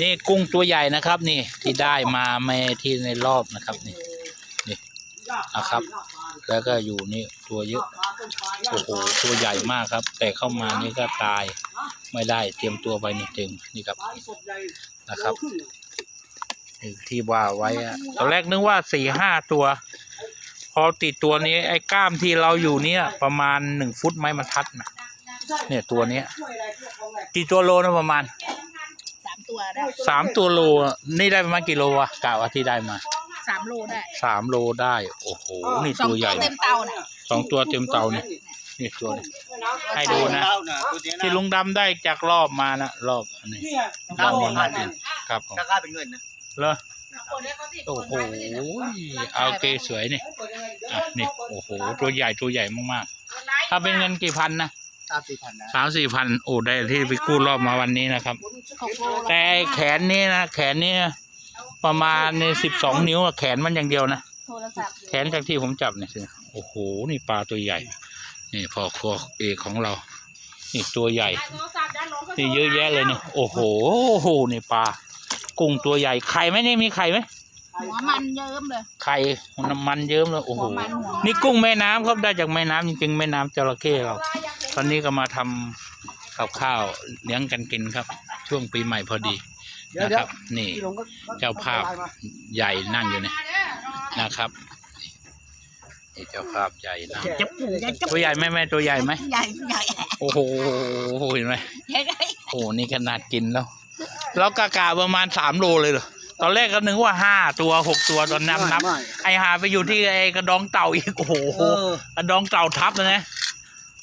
นี่กุ้งตัวใหญ่นะครับนี่ที่ได้มาไม่ที่ในรอบนะครับนี่นี่นะครับ แล้วก็อยู่นี่ตัวเยอะโอ้โหตัวใหญ่มากครับ แต่เข้ามานี่ก็ตายไม่ได้เตรียมตัวไปนี่จึงนี่ครับนะครับนี่ที่ว่าไว้อะตอนแรกนึกว่าสี่ห้าตัว พอติดตัวนี้ไอ้กล้ามที่เราอยู่เนี่ย ประมาณหนึ่งฟุตไม้บรรทัดนะ เนี่ยตัวเนี้ยกี่ตัวโลนะประมาณสามตัวได้สามตัวโลอะนี่ได้ประมาณกี่โลวะกะว่าที่ได้มาสามโลได้สามโลได้โอ้โหนี่สองตัวใหตัวญ่เต็มเตาน่ะสองตัวเต็มเตาเนี่ยนี่ตัวนี้ ให้ดูนะ ที่ลุงดำได้จากรอบมานะรอบอันนี้รอบนี้มาเนี่ยครับผมถ้าค่าเป็นเงินนะเหรอโอ้โหเอาเกสวยนี่อะนี่โอ้โหตัวใหญ่ตัวใหญ่มากๆ ถ้าเป็นเงินกี่พันนะ สามสี่พันนะสามสี่พันโอ้ได้ที่ไปกู้รอบมาวันนี้นะครับของโลแต่ไอ้แขนนี่นะแขนนี่ประมาณสิบสองนิ้วอะแขนมันอย่างเดียวนะโทรศัพท์แขนจากที่ผมจับเนี่ยสิโอ้โหนี่ปลาตัวใหญ่ นี่พอครัวเอกของเรา นี่ตัวใหญ่ นี่เยอะแยะเลยเนี่ยโอ้โหโอ้โหนี่ปลากุ้งตัวใหญ่ไข่ไหมนี่มีไข่ไหมหัวมันเยิ้มเลยไข่น้ำมันเยิ้มเลยโอ้โหหัวมันหัวนี่กุ้งแม่น้ำครับได้จากแม่น้ำจริงๆแม่น้ำจระเข้เรา ตอนนี้ก็มาทำกับข้าวเลี้ยงกันกินครับ ช่วงปีใหม่พอดีเดี๋ยวนะเดี๋คยวรับ นี่พี่หลงก็เจ้าภาพใหญ่นั่งอยู่เนี่ยนะครับนี่เจ้าภาพใหญ่นั่งจะปูจะจะตัวใหญ่ไหมแม่ตัวใหญ่ไหมใหญ่ใหญ่โอ้โหเห็นไหมใหญ่ได้โอ้โหนี่ขนาดกินแล้วแล้วกากาประมาณสามโลเลยเหรอตอนแรกก็นึกว่าห้าตัวหกตัวตอนนับนับไม่ไอหาไปอยู่ที่ไอกระดองเต่าอีกโอ้โหเออกระดองเต่าทับเลยนะ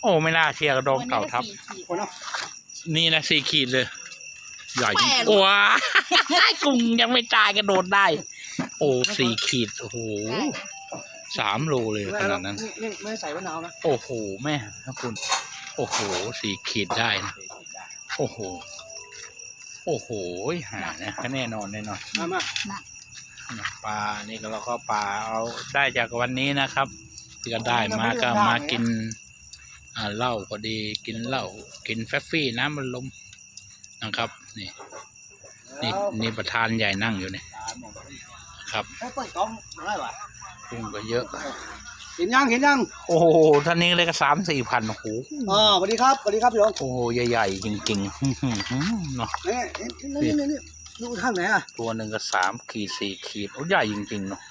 โอ้ไม่น่าเชื่อกระดองเต่าทับคนเนาะนี่นะสี่ขีดเลย ใหญ่จริงโอ้ว้ากุ้งยังไม่ตายกระโดดได้ โอ้สี่ขีด โอ้โหสามโลเลยขนาดนั้น นี่ไม่ใส่มะนาวนะโอ้โห แม่นะคุณ โอ้โหสี่ขีดได้นะ โอ้โห โอ้โหหานะก็แน่นอนแน่นอน มามานะปลา นี่ก็เราก็ปลาเอาได้จากวันนี้นะครับที่ก็ได้มาก็มากินอ่า เหล้าพอดีกินเหล้ากินแฟฟฟี่น้ำมันลมนะครับ นี่ นี่นี่ประธานใหญ่นั่งอยู่เนี่ยครับให้เปิดกล้องมาได้ปะกุ้งก็เยอะเห็นยังเห็นยังโอ้โหท่านนี้เลยก็สามสี่พันโอ้โหอ๋อสวัสดีครับสวัสดีครับพี่หลงโอ้โหใหญ่ๆจริงๆอื้อหือเนาะนี่นี่นี่นี่ดูท่านไหนอะตัวหนึ่งก็สามขีดสี่ขีดโอ้ใหญ่จริงๆเนาะ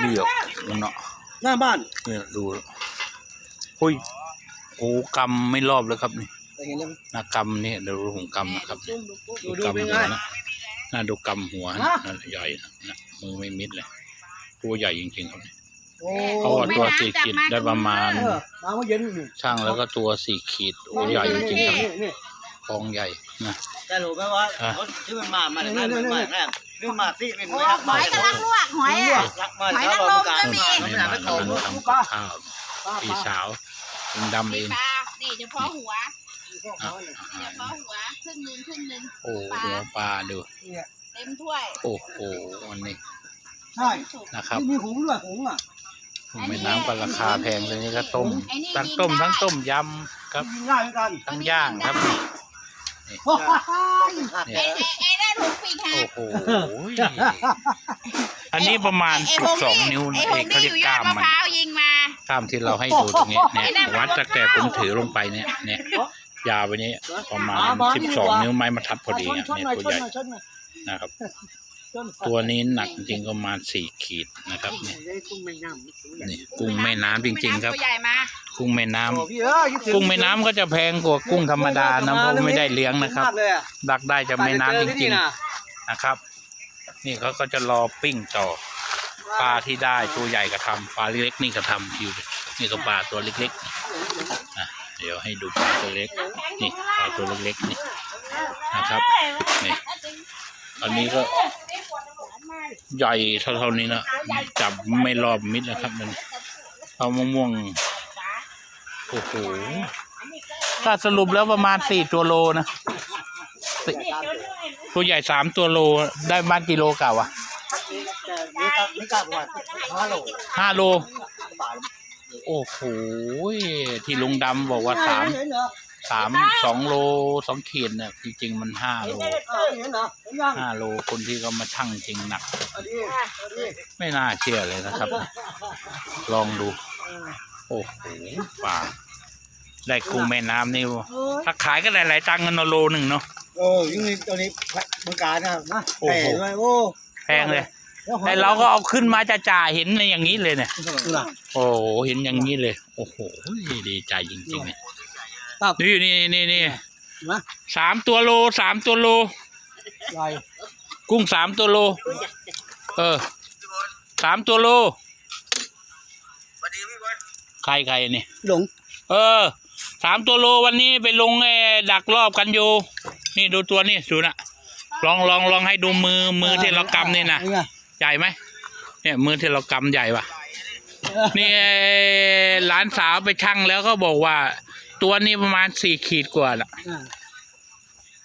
เดี่ยวมันเนาะหน้าบ้านเนี่ยดู หุ้ยโอ้กำไม่รอบเลยครับนี่แต่เห็นยังหน้ากำนี่เดี๋ยวดูผมกำนะครับดูดูดูดูเป็นกำหัไงวนะน่าดูกำหัวนะนั่นใหญ่นะนะมือไม่มิดเลยตัวใหญ่จริงๆครับนี่โอ้เพราะว่าตัวสี่ขีดได้ประมาณเออมาเมื่อเย็นนี่ช่างแล้วก็ตัวสี่ขีดโอ้ใหญ่จริงๆครับนี่นี่ทองใหญ่นะแต่รู้ไหมว่าอะเขาชื่อมันมามาจากไหนมันมาจากไหนเรื่องมาที่เป็นไม่รักหมาอยจากกำลังลวกหอยอะรักมาหอยจากนางรมก็มีไม่ไม่นานมาไม่โตกำลังทำกับข้าวป้าพี่สาว ลุงดำเองปลานี่เฉพาะหัวอะเฉพาะหัวครึ่งหนึ่งครึ่งหนึ่งโอ้หัวปลาดูเต็มถ้วยโอ้โหวันนี้ใช่นะครับนี่มีหุงด้วยหุงอะแม่น้ำก็ราคาแพงเลยนี่ก็ต้มทั้งต้มทั้งต้มยำครับกินง่ายเหมือนกันทั้งย่างครับ โอ้ยเนี่ไอ้ยไอ้ไอ้นั่นถุงปีกหัโอ้กโหอันนี้ประมาณไอ้สิหบงสองนิ้วไอ้นะหเองกเขานี่เรีอยยู่ยกกอล้าดมมะมันพร้าวยิงมา กล้ามที่เราให้ดูตรงเนี้ยเนี่ยวัดตั้งแต่ผมถือลงไปเนี่ยเนี่ยยาวไปนี้ประมาณสิบสองนิ้วไม้บรรทัดพอดีชนเนี่ยชนเนี่ยหน่อยตัวชนใหญ่หน่อยชนหน่อยนะครับชนตัวนี้หนักจริงๆก็ประมาณสี่ขีดนะครับเนี่ยกุ้งแม่น้ำนี่กุ้งแม่น้ำจริง ๆ ครับตัวใหญ่มากุ้งแม่น้ำโอ้พี่เอ้ยคิดถึกุ้งแม่น้ำก็จะแพงกว่ากุ้งธรรมดานะเพราะไม่ได้เลี้ยงนะครับมากเลยอะดักได้จากแม่น้ำจริงๆนะๆนะครับ นี่เขาก็จะรอปิ้งต่อ ปลาที่ได้ตัวใหญ่ก็ทำปลาเล็กนี่ก็ทำอยู่นี่ก็ปลาตัวเล็กๆอะเดี๋ยวให้ดูปลาตัวเล็กนี่ปลาตัวเล็กๆนี่นะครับนี่อันนี้ก็ใหญ่เท่าๆนี้นะจับไม่รอบมิดนะครับมันเอามะม่วงโอ้โหถ้าสรุปแล้วประมาณสี่ตัวโลนะตัวใหญ่สามตัวโลได้บ้านกิโลเก่าวะแต่นี่ กล้านี่กล้าประมาณห้าโลห้าโลโอ้โหที่ลุงดำบอกว่าสามเห็นเหรอสสามสองโลสองขีดเนี่ยจริง ๆ มันห้าโลเห็นเหรอเห็นยังห้าโลคนที่เขามาชั่งจริงหนัก อันนี้อันนี้ไม่น่าเชื่อเลยนะครับ ลองดู โอ้โหปลาได้กุ้งแม่น้ำนี่ถ้าขายก็หลายๆตังค์กันเนอะโลหนึ่งเนาะ โอ้ยิ่งตัวนี้เมืองการนะนะโอ้โหแต่ด้วยโอ้แพงเลย แต่เราก็เอาขึ้นมาจะจ่าเห็นในอย่างนี้เลยเนี่ยดูล่ะโอ้โหเห็นอย่างนี้เลย โอ้โหดีใจจริงๆเนี่ยครับนี่นี่นี่นี่นะสามตัวโลสามตัวโลใหญ่กุ้งสามตัวโล เออสามตัวโลใครใครเนี่ยหลง เออสามตัวโลวันนี้ไปลงไอ้ดักรอบกันอยู่ นี่ดูตัวนี่ดูนะลองลองลองให้ดูมือมือที่เรากำนี่นะไง ใหญ่ไหมเนี่ยมือที่เรากำใหญ่ปะนี่ไอ้หลานสาวไปชั่งแล้วก็บอกว่า ตัวนี้ประมาณสี่ขีดกว่าละอ่า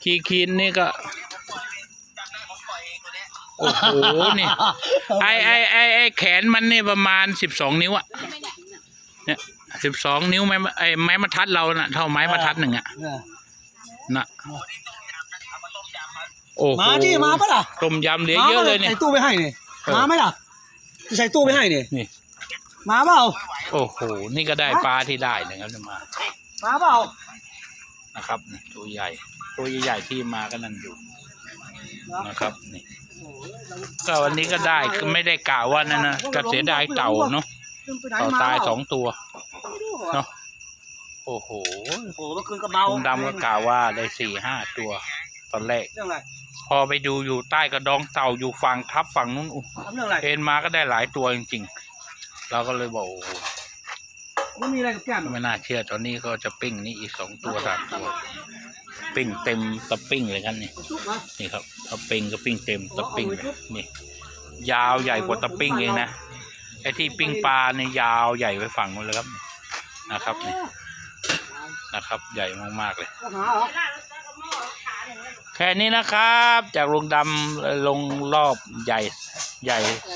ขีดขีดนี่ก็โอ้โหนี่ไอไอไอไอแขนมันนี่ประมาณสิบสองนิ้วอะเนี่ยสิบสองนิ้วไม้ไอไม้บรรทัดเราน่ะ เท่าไม้บรรทัดหนึ่งอะเออน่ะโอ้โหมาที่มาปะล่ะต้มยำเหลือเยอะเลยเนี่ยใส่ตู้ไปให้เนี่ยเออ มาไหมล่ะจะใส่ตู้ไปให้เนี่ยนี่ มาเปล่าโอ้โห นี่ก็ได้ปลาที่ได้นะครับจะมา มาเปล่านะครับนี่ตัวใหญ่ ตัวใหญ่ๆที่มาก็นั่นอยู่นะครับนี่ก็วันนี้ก็ได้ก็ไม่ได้กล่าวว่านั่นนะก็เสียดายเต่าเนาะเต่าตายสองตัวเนาะโอ้โหโอ้โหเมื่อคืนก็เมาลุงดำก็กล่าวว่าได้สี่ห้าตัว ตอนแรก เรื่องอะไรพอไปดูอยู่ใต้กระดองเต่าอยู่ฝั่งทับฝั่งนู้นอุ๊ยทำเรื่องอะไรเอ็นมาก็ได้หลายตัวจริงๆ เราก็เลยบอกโอ้โหไม่มีอะไรกับแก้มไม่น่าเชื่อตอนนี้ก็จะปิ้งนี่อีกสองตัวสามตัว ปิ้งเต็มตะปิ้งเลยครับนี่จุ๊บมานี่ครับตะปิ้งก็ปิ้งเต็มตะปิ้งเลยนี่ ยาวใหญ่กว่าตะปิ้งเองนะไอ้ที่ปิ้งปลาเนี่ยยาวใหญ่ไปฝั่งนู้นเลยครับนะครับนี่นะครับ ใหญ่มากๆเลย ก็หาเหรอ แค่นี้นะครับ จากลงดำลงรอบใหญ่ใหญ่สี่